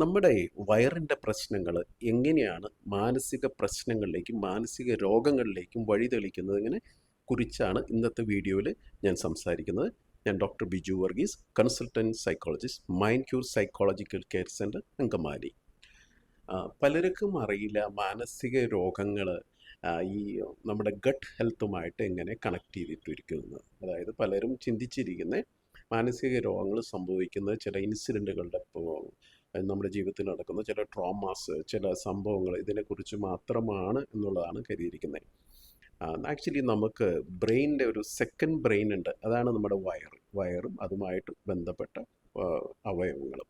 നമ്മുടെ വയറിന്റെ പ്രശ്നങ്ങൾ എങ്ങനെയാണ് മാനസിക പ്രശ്നങ്ങളിലേക്കും മാനസിക രോഗങ്ങളിലേക്കും വഴിതെളിക്കുന്നത് ഇങ്ങനെ കുറിച്ചാണ് ഇന്നത്തെ വീഡിയോയിൽ ഞാൻ സംസാരിക്കുന്നത്. ഞാൻ doctor Biju Varghese consultant psychologist mind cure psychological care centre Angamaly. പലർക്കും അറിയില്ല മാനസിക രോഗങ്ങൾ ഈ നമ്മുടെ ഗട്ട് ഹെൽത്തുമായിട്ട് എങ്ങനെ കണക്ട് ചെയ്തിട്ടിരിക്കുന്നത്. അതായത് പലരും ചിന്തിച്ചിരിക്കുന്ന മാനസിക രോഗങ്ങൾ സംഭവിക്കുന്നത് ചില ഇൻസിഡന്റുകളുടെ നമ്മുടെ ജീവിതത്തിൽ നടക്കുന്ന ചില ട്രോമാസ് ചില സംഭവങ്ങൾ ഇതിനെക്കുറിച്ച് മാത്രമാണ് എന്നുള്ളതാണ് കരുതിയിരിക്കുന്നത്. ആക്ച്വലി നമുക്ക് ബ്രെയിനിന്റെ ഒരു സെക്കൻഡ് ബ്രെയിൻ ഉണ്ട്. അതാണ് നമ്മുടെ വയർ വയറും അതുമായിട്ട് ബന്ധപ്പെട്ട അവയവങ്ങളും.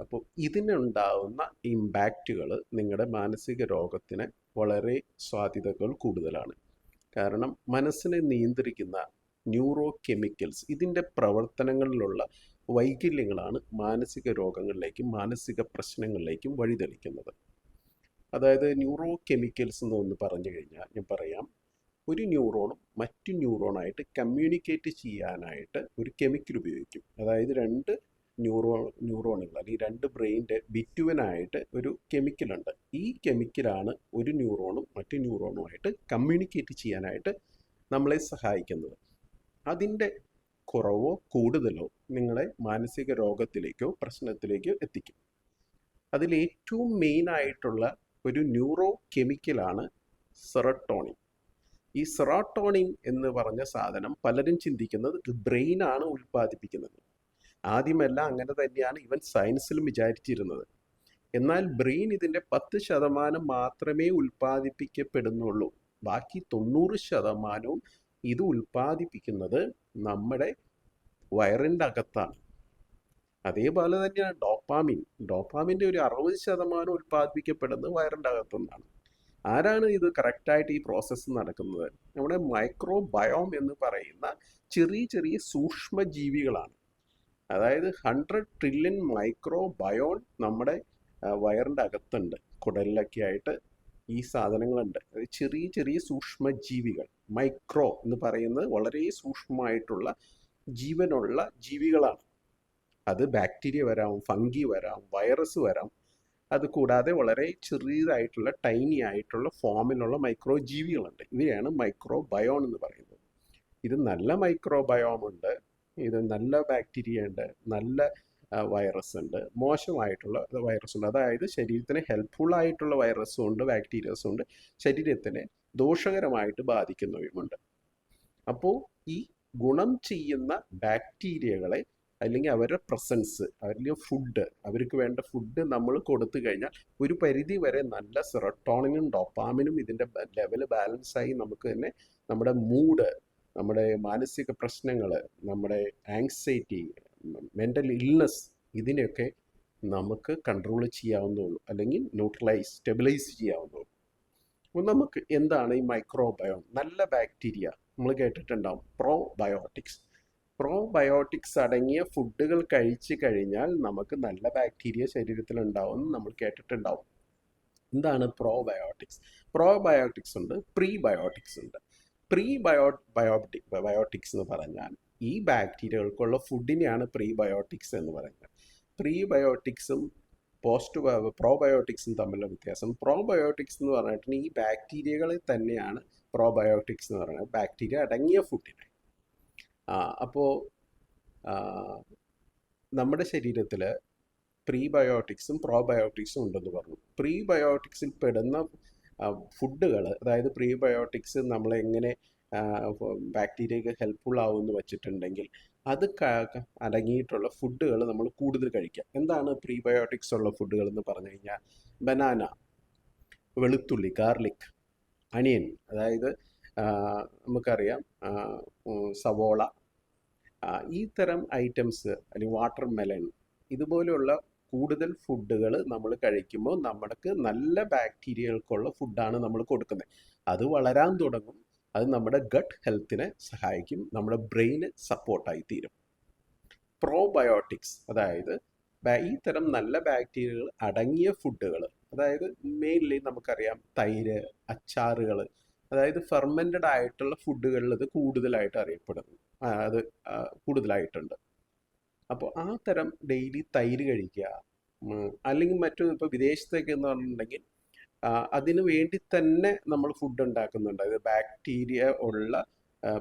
അപ്പോൾ ഇതിനുണ്ടാവുന്ന ഇമ്പാക്റ്റുകൾ നിങ്ങളുടെ മാനസിക രോഗത്തിന് വളരെ സാധ്യതകൾ കൂടുതലാണ്. കാരണം മനസ്സിനെ നിയന്ത്രിക്കുന്ന ന്യൂറോ കെമിക്കൽസ് ഇതിന്റെ പ്രവർത്തനങ്ങളിലുള്ള വൈകല്യങ്ങളാണ് മാനസിക രോഗങ്ങളിലേക്കും മാനസിക പ്രശ്നങ്ങളിലേക്കും വഴിതെളിക്കുന്നത് അതായത് ന്യൂറോ കെമിക്കൽസ് എന്ന് ഒന്ന് പറഞ്ഞു കഴിഞ്ഞാൽ ഞാൻ പറയാം ഒരു ന്യൂറോണും മറ്റു ന്യൂറോണായിട്ട് കമ്മ്യൂണിക്കേറ്റ് ചെയ്യാനായിട്ട് ഒരു കെമിക്കൽ ഉപയോഗിക്കും. അതായത് രണ്ട് ന്യൂറോ ന്യൂറോണുകൾ അല്ലെങ്കിൽ രണ്ട് ബ്രെയിന്റെ ബിറ്റുവനായിട്ട് ഒരു കെമിക്കലുണ്ട് ഈ കെമിക്കലാണ് ഒരു ന്യൂറോണും മറ്റു ന്യൂറോണുമായിട്ട് കമ്മ്യൂണിക്കേറ്റ് ചെയ്യാനായിട്ട് നമ്മളെ സഹായിക്കുന്നത്. അതിന്റെ കുറവോ കൂടുതലോ നിങ്ങളെ മാനസിക രോഗത്തിലേക്കോ പ്രശ്നത്തിലേക്കോ എത്തിക്കും. അതിൽ ഏറ്റവും മെയിൻ ആയിട്ടുള്ള ഒരു ന്യൂറോ കെമിക്കലാണ് സെറട്ടോണിൻ ഈ സെറാട്ടോണിൻ എന്ന് പറഞ്ഞ സാധനം പലരും ചിന്തിക്കുന്നത് ബ്രെയിനാണ് ഉൽപ്പാദിപ്പിക്കുന്നത്. ആദ്യമെല്ലാം അങ്ങനെ തന്നെയാണ് ഇവൻ സയൻസിലും വിചാരിച്ചിരുന്നത്. എന്നാൽ ബ്രെയിൻ ഇതിന്റെ പത്ത് ശതമാനം മാത്രമേ ഉൽപ്പാദിപ്പിക്കപ്പെടുന്നുള്ളൂ. ബാക്കി തൊണ്ണൂറ് ശതമാനവും ഇത് ഉൽപ്പാദിപ്പിക്കുന്നത് നമ്മുടെ വയറിന്റെ അകത്താണ് അതേപോലെ തന്നെയാണ് ഡോപ്പാമിൻ. ഡോപ്പാമിന്റെ ഒരു അറുപത് ശതമാനം ഉൽപ്പാദിപ്പിക്കപ്പെടുന്നത് വയറിന്റെ അകത്തുനിന്നാണ് ആരാണ് ഇത് കറക്റ്റായിട്ട് ഈ പ്രോസസ്സ് നടക്കുന്നത്? നമ്മുടെ മൈക്രോ ബയോം എന്ന് പറയുന്ന ചെറിയ ചെറിയ സൂക്ഷ്മ ജീവികളാണ് അതായത് ഹൺഡ്രഡ് ട്രില്യൺ മൈക്രോ ബയോൺ നമ്മുടെ വയറിന്റെ അകത്തുണ്ട് കുടലിലൊക്കെ ആയിട്ട് ഈ സാധനങ്ങളുണ്ട്. ചെറിയ ചെറിയ സൂക്ഷ്മ ജീവികൾ മൈക്രോ എന്ന് പറയുന്നത് വളരെ സൂക്ഷ്മമായിട്ടുള്ള ജീവനുള്ള ജീവികളാണ്. അത് ബാക്ടീരിയ വരാം ഫംഗി വരാം വൈറസ് വരാം. അത് കൂടാതെ വളരെ ചെറിയതായിട്ടുള്ള ടൈനി ആയിട്ടുള്ള ഫോമിലുള്ള മൈക്രോ ജീവികളുണ്ട് ഇവയാണ് മൈക്രോ ബയോൺ എന്ന് പറയുന്നത്. ഇത് നല്ല മൈക്രോ ബയോം ഉണ്ട് ഇത് നല്ല ബാക്ടീരിയ ഉണ്ട്. നല്ല വൈറസ് ഉണ്ട്. മോശമായിട്ടുള്ള വൈറസ് ഉണ്ട്. അതായത് ശരീരത്തിന് ഹെൽപ്ഫുൾ ആയിട്ടുള്ള വൈറസും ഉണ്ട് ബാക്ടീരിയസും ഉണ്ട് ശരീരത്തിനെ ദോഷകരമായിട്ട് ബാധിക്കുന്നവയുമുണ്ട്. അപ്പോൾ ഈ ഗുണം ചെയ്യുന്ന ബാക്ടീരിയകളെ അല്ലെങ്കിൽ അവരുടെ പ്രസൻസ് അല്ലെങ്കിൽ ഫുഡ് അവർക്ക് വേണ്ട ഫുഡ് നമ്മൾ കൊടുത്തു കഴിഞ്ഞാൽ ഒരു പരിധി വരെ നല്ല സെറട്ടോണിനും ഡോപ്പാമിനും ഇതിന്റെ ലെവൽ ബാലൻസ് ആയി നമുക്ക് തന്നെ നമ്മുടെ മൂഡ് നമ്മുടെ മാനസിക പ്രശ്നങ്ങൾ നമ്മുടെ ആങ്സൈറ്റി മെന്റൽ ഇൽനെസ് ഇതിനെയൊക്കെ നമുക്ക് കൺട്രോൾ ചെയ്യാവുന്നതുള്ളൂ. അല്ലെങ്കിൽ ന്യൂട്രലൈസ് സ്റ്റെബിലൈസ് ചെയ്യാവുന്നതുള്ളൂ. അപ്പോൾ നമുക്ക് എന്താണ് ഈ മൈക്രോബയോം നല്ല ബാക്ടീരിയ നമ്മൾ കേട്ടിട്ടുണ്ടാവും. പ്രോബയോട്ടിക്സ് പ്രോബയോട്ടിക്സ് അടങ്ങിയ ഫുഡുകൾ കഴിച്ചു കഴിഞ്ഞാൽ നമുക്ക് നല്ല ബാക്ടീരിയ ശരീരത്തിൽ ഉണ്ടാവും നമ്മൾ കേട്ടിട്ടുണ്ടാവും. എന്താണ് പ്രോബയോട്ടിക്സ് പ്രോബയോട്ടിക്സ് ഉണ്ട് പ്രീബയോട്ടിക്സ് ഉണ്ട്. പ്രീ ബയോ ബയോട്ടിക് ബയോട്ടിക്സ് എന്ന് പറഞ്ഞാൽ ഈ ബാക്ടീരിയകൾക്കുള്ള ഫുഡിനെയാണ് പ്രീബയോട്ടിക്സ് എന്ന് പറയുന്നത്. പ്രീബയോട്ടിക്സും പോസ്റ്റ് പ്രോബയോട്ടിക്സും തമ്മിലുള്ള വ്യത്യാസം. പ്രോബയോട്ടിക്സ് എന്ന് പറഞ്ഞിട്ടുണ്ടെങ്കിൽ ഈ ബാക്ടീരിയകളെ തന്നെയാണ് പ്രോബയോട്ടിക്സ് എന്ന് പറയുന്നത്. ബാക്ടീരിയ അടങ്ങിയ ഫുഡിനെ. അപ്പോൾ നമ്മുടെ ശരീരത്തിൽ പ്രീബയോട്ടിക്സും പ്രോബയോട്ടിക്സും ഉണ്ടെന്ന് പറഞ്ഞു. പ്രീബയോട്ടിക്സിൽ പെടുന്ന ഫുഡുകൾ അതായത് പ്രീബയോട്ടിക്സ് നമ്മളെങ്ങനെ ബാക്ടീരിയക്ക് ഹെൽപ്ഫുൾ ആവുമെന്ന് വെച്ചിട്ടുണ്ടെങ്കിൽ അത് അടങ്ങിയിട്ടുള്ള ഫുഡുകൾ നമ്മൾ കൂടുതൽ കഴിക്കുക എന്താണ് പ്രീബയോട്ടിക്സ് ഉള്ള ഫുഡുകൾ എന്ന് പറഞ്ഞു കഴിഞ്ഞാൽ ബനാന വെളുത്തുള്ളി ഗാർലിക് അണിയൻ അതായത് നമുക്കറിയാം സവോള ഈ തരം ഐറ്റംസ് അല്ലെങ്കിൽ വാട്ടർ മെലൺ ഇതുപോലെയുള്ള കൂടുതൽ ഫുഡുകൾ നമ്മൾ കഴിക്കുമ്പോൾ നമ്മൾക്ക് നല്ല ബാക്ടീരിയകൾക്കുള്ള ഫുഡാണ് നമ്മൾ കൊടുക്കുന്നത്. അത് വളരാൻ തുടങ്ങും. അത് നമ്മുടെ ഗട്ട് ഹെൽത്തിനെ സഹായിക്കും നമ്മുടെ ബ്രെയിന് സപ്പോർട്ടായി തീരും. പ്രോബയോട്ടിക്സ് അതായത് ഈ തരം നല്ല ബാക്ടീരിയകൾ അടങ്ങിയ ഫുഡുകൾ അതായത് മെയിൻലി നമുക്കറിയാം തൈര് അച്ചാറുകൾ അതായത് ഫെർമെന്റഡ് ആയിട്ടുള്ള ഫുഡുകളിൽ ഇത് കൂടുതലായിട്ട് അറിയപ്പെടുന്നു. അത് കൂടുതലായിട്ടുണ്ട്. അപ്പോൾ ആ തരം ഡെയിലി തൈര് കഴിക്കുക അല്ലെങ്കിൽ മറ്റു ഇപ്പോൾ വിദേശത്തൊക്കെ എന്ന് പറഞ്ഞിട്ടുണ്ടെങ്കിൽ അതിന് വേണ്ടി തന്നെ നമ്മൾ ഫുഡ് ഉണ്ടാക്കുന്നുണ്ട്. അതായത് ബാക്ടീരിയ ഉള്ള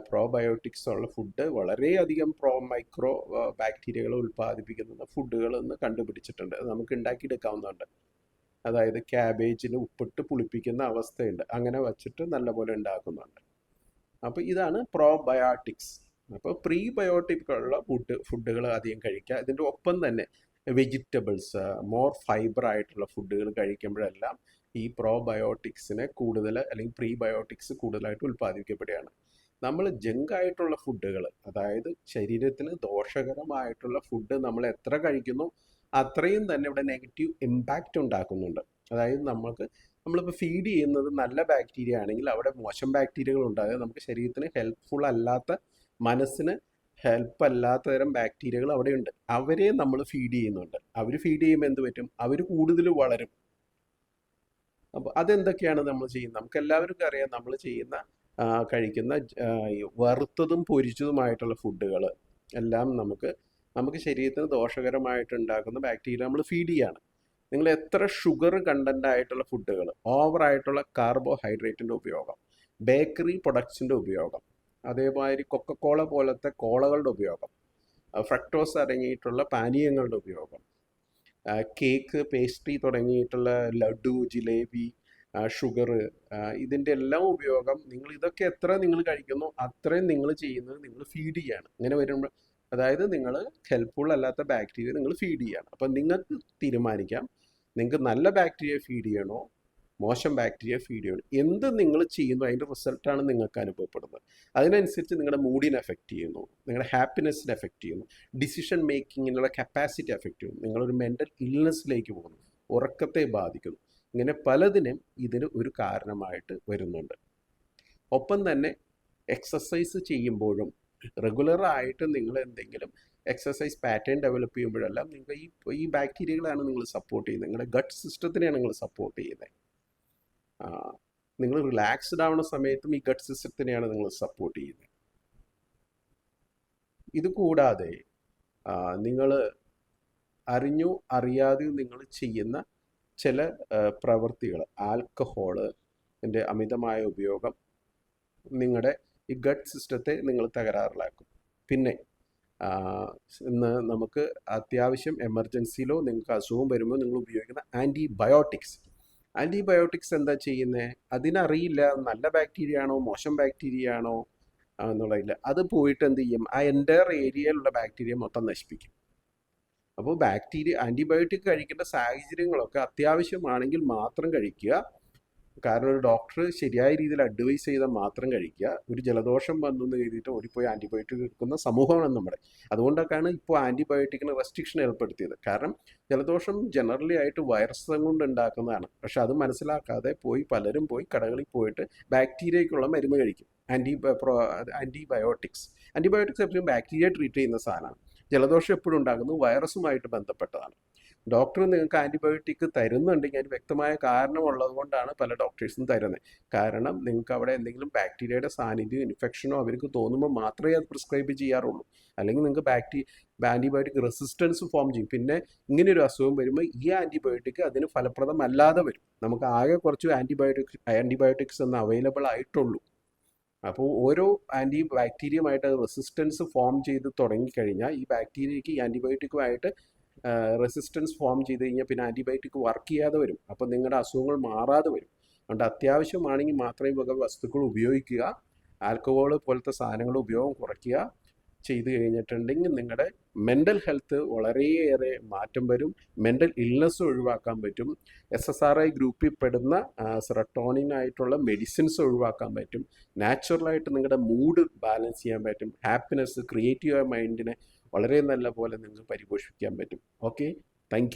പ്രോബയോട്ടിക്സ് ഉള്ള ഫുഡ് വളരെയധികം പ്രോ മൈക്രോ ബാക്ടീരിയകൾ ഉൽപ്പാദിപ്പിക്കുന്ന ഫുഡുകൾ എന്ന് കണ്ടുപിടിച്ചിട്ടുണ്ട്. അത് നമുക്ക് ഉണ്ടാക്കിയെടുക്കാവുന്നതുണ്ട്. അതായത് ക്യാബേജിന് ഉപ്പിട്ട് പുളിപ്പിക്കുന്ന അവസ്ഥയുണ്ട്. അങ്ങനെ വച്ചിട്ട് നല്ലപോലെ ഉണ്ടാക്കുന്നുണ്ട്. അപ്പോൾ ഇതാണ് പ്രോബയോട്ടിക്സ് അപ്പോൾ പ്രീബയോട്ടിക് ഉള്ള ഫുഡ് ഫുഡുകൾ അധികം കഴിക്കുക. ഇതിന്റെ ഒപ്പം തന്നെ വെജിറ്റബിൾസ് മോർ ഫൈബർ ആയിട്ടുള്ള ഫുഡുകൾ കഴിക്കുമ്പോഴെല്ലാം ഈ പ്രോബയോട്ടിക്സിനെ കൂടുതൽ അല്ലെങ്കിൽ പ്രീബയോട്ടിക്സ് കൂടുതലായിട്ട് ഉൽപ്പാദിപ്പിക്കപ്പെടുകയാണ്. നമ്മൾ ജങ്ക് ആയിട്ടുള്ള ഫുഡുകൾ അതായത് ശരീരത്തിന് ദോഷകരമായിട്ടുള്ള ഫുഡ് നമ്മൾ എത്ര കഴിക്കുന്നു അത്രയും തന്നെ ഇവിടെ നെഗറ്റീവ് ഇമ്പാക്റ്റ് ഉണ്ടാക്കുന്നുണ്ട്. അതായത് നമുക്ക് നമ്മളിപ്പോൾ ഫീഡ് ചെയ്യുന്നത് നല്ല ബാക്ടീരിയ ആണെങ്കിൽ അവിടെ മോശം ബാക്ടീരിയകൾ ഉണ്ടാകുക നമുക്ക് ശരീരത്തിന് ഹെൽപ്ഫുൾ അല്ലാത്ത മനസ്സിന് ഹെൽപ്പ് അല്ലാത്തതരം ബാക്ടീരിയകൾ അവിടെയുണ്ട്. അവരെ നമ്മൾ ഫീഡ് ചെയ്യുന്നുണ്ട്. അവർ ഫീഡ് ചെയ്യുമ്പോൾ എന്ത് പറ്റും? അവർ കൂടുതൽ വളരും. അപ്പോൾ അതെന്തൊക്കെയാണ് നമ്മൾ ചെയ്യുന്നത്? നമുക്ക് എല്ലാവർക്കും അറിയാം നമ്മൾ ചെയ്യുന്ന കഴിക്കുന്ന വറുത്തതും പൊരിച്ചതുമായിട്ടുള്ള ഫുഡുകൾ എല്ലാം നമുക്ക് നമുക്ക് ശരീരത്തിന് ദോഷകരമായിട്ടുണ്ടാക്കുന്ന ബാക്ടീരിയ നമ്മൾ ഫീഡ് ചെയ്യാണ്. നിങ്ങൾ എത്ര ഷുഗർ കണ്ടന്റ് ആയിട്ടുള്ള ഫുഡുകൾ ഓവറായിട്ടുള്ള കാർബോഹൈഡ്രേറ്റിന്റെ ഉപയോഗം ബേക്കറി പ്രൊഡക്ട്സിന്റെ ഉപയോഗം അതേമാതിരി കൊക്കക്കോള പോലത്തെ കോളകളുടെ ഉപയോഗം ഫ്രക്ടോസ് അടങ്ങിയിട്ടുള്ള പാനീയങ്ങളുടെ ഉപയോഗം കേക്ക് പേസ്ട്രി തുടങ്ങിയിട്ടുള്ള ലഡു ജിലേബി ഷുഗർ ഇതിന്റെ എല്ലാം ഉപയോഗം നിങ്ങൾ ഇതൊക്കെ എത്ര നിങ്ങൾ കഴിക്കുന്നു അത്രയും നിങ്ങൾ ചെയ്യുന്നത് നിങ്ങൾ ഫീഡ് ചെയ്യാണ്. ഇങ്ങനെ വരുമ്പോൾ അതായത് നിങ്ങൾ ഹെൽപ്ഫുൾ അല്ലാത്ത ബാക്ടീരിയ നിങ്ങൾ ഫീഡ് ചെയ്യാണ്. അപ്പം നിങ്ങൾക്ക് തീരുമാനിക്കാം നിങ്ങൾക്ക് നല്ല ബാക്ടീരിയ ഫീഡ് ചെയ്യണോ മോശം ബാക്ടീരിയ ഫീഡ് ചെയ്യണം. എന്ത് നിങ്ങൾ ചെയ്യുന്നു അതിന്റെ റിസൾട്ടാണ് നിങ്ങൾക്ക് അനുഭവപ്പെടുന്നത്. അതിനനുസരിച്ച് നിങ്ങളുടെ മൂഡിനെ എഫക്റ്റ് ചെയ്യുന്നു. നിങ്ങളുടെ ഹാപ്പിനെസ്സിനെ എഫക്റ്റ് ചെയ്യുന്നു. ഡിസിഷൻ മേക്കിങ്ങിനുള്ള കപ്പാസിറ്റി എഫക്റ്റ് ചെയ്യുന്നു. നിങ്ങളൊരു മെന്റൽ ഇൽനെസ്സിലേക്ക് പോകുന്നു. ഉറക്കത്തെ ബാധിക്കുന്നു. ഇങ്ങനെ പലതിനും ഇതിന് ഒരു കാരണമായിട്ട് വരുന്നുണ്ട്. ഒപ്പം തന്നെ എക്സസൈസ് ചെയ്യുമ്പോഴും റെഗുലറായിട്ട് നിങ്ങൾ എന്തെങ്കിലും എക്സസൈസ് പാറ്റേൺ ഡെവലപ്പ് ചെയ്യുമ്പോഴെല്ലാം നിങ്ങൾ ഈ ഈ ബാക്ടീരിയകളാണ് നിങ്ങൾ സപ്പോർട്ട് ചെയ്യുന്നത്. നിങ്ങളുടെ ഗട്ട് സിസ്റ്റത്തിനെയാണ് നിങ്ങൾ സപ്പോർട്ട് ചെയ്യുന്നത്. നിങ്ങൾ റിലാക്സ്ഡ് ആവുന്ന സമയത്തും ഈ ഗട്ട് സിസ്റ്റത്തിനെയാണ് നിങ്ങൾ സപ്പോർട്ട് ചെയ്യുന്നത്. ഇത് കൂടാതെ നിങ്ങൾ അറിഞ്ഞോ അറിയാതെയോ നിങ്ങൾ ചെയ്യുന്ന ചില പ്രവൃത്തികൾ ആൽക്കഹോൾ എന്റെ അമിതമായ ഉപയോഗം നിങ്ങളുടെ ഈ ഗട്ട് സിസ്റ്റത്തെ നിങ്ങൾ തകരാറിലാക്കും. പിന്നെ ഇന്ന് നമുക്ക് അത്യാവശ്യം എമർജൻസിയിലോ നിങ്ങൾക്ക് അസുഖം വരുമ്പോൾ നിങ്ങൾ ഉപയോഗിക്കുന്ന ആന്റിബയോട്ടിക്സ് ആന്റിബയോട്ടിക്സ് എന്താ ചെയ്യുന്നത് അതിനറിയില്ല നല്ല ബാക്ടീരിയ ആണോ മോശം ബാക്ടീരിയ ആണോ എന്നുള്ളതില്ല. അത് പോയിട്ട് എന്ത് ചെയ്യും? ആ എന്റയർ ഏരിയയിലുള്ള ബാക്ടീരിയ മൊത്തം നശിപ്പിക്കും. അപ്പോൾ ബാക്ടീരിയ ആന്റിബയോട്ടിക് കഴിക്കേണ്ട സാഹചര്യങ്ങളൊക്കെ അത്യാവശ്യമാണെങ്കിൽ മാത്രം കഴിക്കുക. കാരണം ഒരു ഡോക്ടർ ശരിയായ രീതിയിൽ അഡ്വൈസ് ചെയ്താൽ മാത്രം കഴിക്കുക. ഒരു ജലദോഷം വന്നു എന്ന് കരുതിയിട്ട് ഓടിപ്പോയി ആന്റിബയോട്ടിക് എടുക്കുന്ന സമൂഹമാണ് നമ്മുടെ. അതുകൊണ്ടൊക്കെയാണ് ഇപ്പോൾ ആന്റിബയോട്ടിക്കിന് റെസ്ട്രിക്ഷൻ ഏർപ്പെടുത്തിയത്. കാരണം ജലദോഷം ജനറലി ആയിട്ട് വൈറസ് കൊണ്ട് ഉണ്ടാക്കുന്നതാണ്. പക്ഷെ അത് മനസ്സിലാക്കാതെ പോയി പലരും പോയി കടകളിൽ പോയിട്ട് ബാക്ടീരിയയ്ക്കുള്ള മരുന്ന് കഴിക്കും. ആന്റി ആന്റിബയോട്ടിക്സ് ആന്റിബയോട്ടിക്സ് എപ്പോഴും ബാക്ടീരിയ ട്രീറ്റ് ചെയ്യുന്ന സാധനമാണ്. ജലദോഷം എപ്പോഴും ഉണ്ടാകുന്നത് വൈറസുമായിട്ട് ബന്ധപ്പെട്ടതാണ്. ഡോക്ടർ നിങ്ങൾക്ക് ആന്റിബയോട്ടിക് തരുന്നുണ്ടെങ്കിൽ അതിന് വ്യക്തമായ കാരണമുള്ളത് കൊണ്ടാണ് പല ഡോക്ടേഴ്സും തരുന്നത്. കാരണം നിങ്ങൾക്ക് അവിടെ എന്തെങ്കിലും ബാക്ടീരിയയുടെ സാന്നിധ്യം ഇൻഫെക്ഷനോ അവർക്ക് തോന്നുമ്പോൾ മാത്രമേ അത് പ്രിസ്ക്രൈബ് ചെയ്യാറുള്ളൂ. അല്ലെങ്കിൽ നിങ്ങൾക്ക് ബാക്ടീ ആന്റിബയോട്ടിക് റെസിസ്റ്റൻസ് ഫോം ചെയ്യും. പിന്നെ ഇങ്ങനെ ഒരു അസുഖം വരുമ്പോൾ ഈ ആന്റിബയോട്ടിക് അതിന് ഫലപ്രദമല്ലാതെ വരും. നമുക്ക് ആകെ കുറച്ച് ആന്റിബയോട്ടിക്സ് ആന്റിബയോട്ടിക്സ് എന്ന് അവൈലബിൾ ആയിട്ടുള്ളൂ. അപ്പോൾ ഓരോ ആന്റി ബാക്ടീരിയമായിട്ട് റെസിസ്റ്റൻസ് ഫോം ചെയ്ത് തുടങ്ങിക്കഴിഞ്ഞാൽ ഈ ബാക്ടീരിയയ്ക്ക് ഈ ആന്റിബയോട്ടിക്കുമായിട്ട് റെസിസ്റ്റൻസ് ഫോം ചെയ്ത് കഴിഞ്ഞാൽ പിന്നെ ആന്റിബയോട്ടിക് വർക്ക് ചെയ്യാതെ വരും. അപ്പോൾ നിങ്ങളുടെ അസുഖങ്ങൾ മാറാതെ വരും. അതുകൊണ്ട് അത്യാവശ്യമാണെങ്കിൽ മാത്രമേ വക വസ്തുക്കൾ ഉപയോഗിക്കുക. ആൽക്കഹോൾ പോലത്തെ സാധനങ്ങളുടെ ഉപയോഗം കുറയ്ക്കുക. ചെയ്തു കഴിഞ്ഞിട്ടുണ്ടെങ്കിൽ നിങ്ങളുടെ മെന്റൽ ഹെൽത്ത് വളരെയേറെ മാറ്റം വരും. മെന്റൽ ഇൽനെസ് ഒഴിവാക്കാൻ പറ്റും. എസ് എസ് ആർ ഐ ഗ്രൂപ്പിൽ പെടുന്ന സെറട്ടോണിൻ ആയിട്ടുള്ള മെഡിസിൻസ് ഒഴിവാക്കാൻ പറ്റും. നാച്ചുറലായിട്ട് നിങ്ങളുടെ മൂഡ് ബാലൻസ് ചെയ്യാൻ പറ്റും. ഹാപ്പിനെസ് ക്രിയേറ്റീവ് മൈൻഡിനെ വളരെ നല്ല പോലെ നിങ്ങൾക്ക് പരിപോഷിപ്പിക്കാൻ പറ്റും. Okay thank